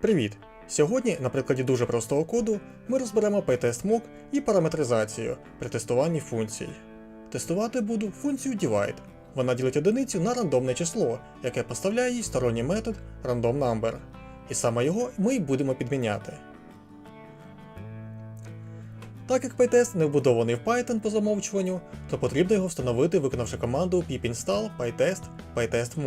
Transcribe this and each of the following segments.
Привіт! Сьогодні, на прикладі дуже простого коду, ми розберемо PyTest mock і параметризацію при тестуванні функцій. Тестувати буду функцію divide. Вона ділить одиницю на рандомне число, яке поставляє їй сторонній метод randomNumber. І саме його ми й будемо підміняти. Так як PyTest не вбудований в Python по замовчуванню, то потрібно його встановити, виконавши команду pip install pytest pytest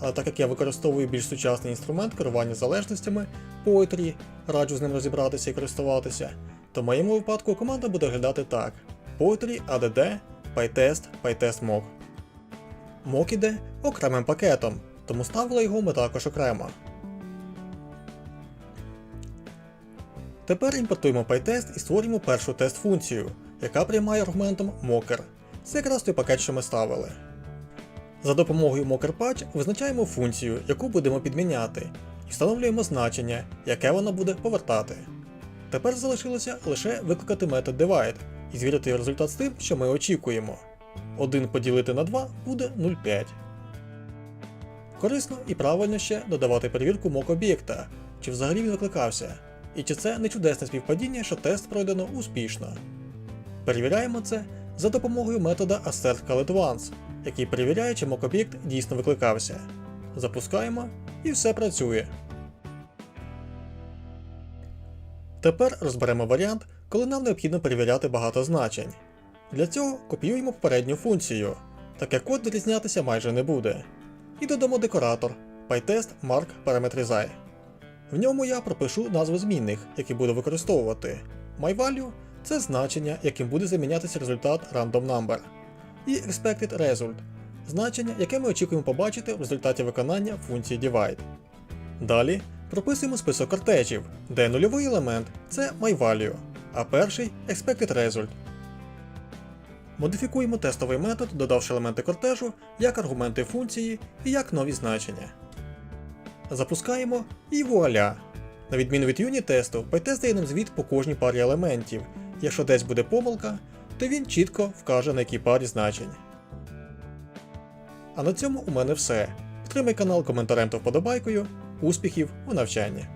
Але так як я використовую більш сучасний інструмент керування залежностями Poetry, раджу з ним розібратися і користуватися, то в моєму випадку команда буде виглядати так: Poetry add pytest pytest mock. Іде окремим пакетом, тому ставили його ми також окремо. Тепер імпортуємо PyTest і створюємо першу тест-функцію, яка приймає аргументом mocker. Це якраз той пакет, що ми ставили. За допомогою mockerpatch визначаємо функцію, яку будемо підміняти, і встановлюємо значення, яке вона буде повертати. Тепер залишилося лише викликати метод divide і звірити результат з тим, що ми очікуємо. 1 поділити на 2 буде 0,5. Корисно і правильно ще додавати перевірку mock об'єкта, чи взагалі він викликався, і чи це не чудесне співпадіння, що тест пройдено успішно. Перевіряємо це за допомогою метода AssertCalledOnce, який перевіряє, чи mock-об'єкт дійсно викликався. Запускаємо і все працює. Тепер розберемо варіант, коли нам необхідно перевіряти багато значень. Для цього копіюємо попередню функцію, так як код відрізнятися майже не буде. І додамо декоратор PyTest Mark Parametrize. В ньому я пропишу назву змінних, які буду використовувати. MyValue – це значення, яким буде замінятися результат random number. І expected result значення, яке ми очікуємо побачити в результаті виконання функції divide. Далі прописуємо список кортежів, де нульовий елемент це MyValue, а перший expected result. Модифікуємо тестовий метод, додавши елементи кортежу як аргументи функції і як нові значення. Запускаємо і вуаля! На відміну від юніт-тесту, PyTest дає нам звіт по кожній парі елементів. Якщо десь буде помилка, то він чітко вкаже на якій парі значень. А на цьому у мене все. Підтримай канал коментарем та вподобайкою. Успіхів у навчанні!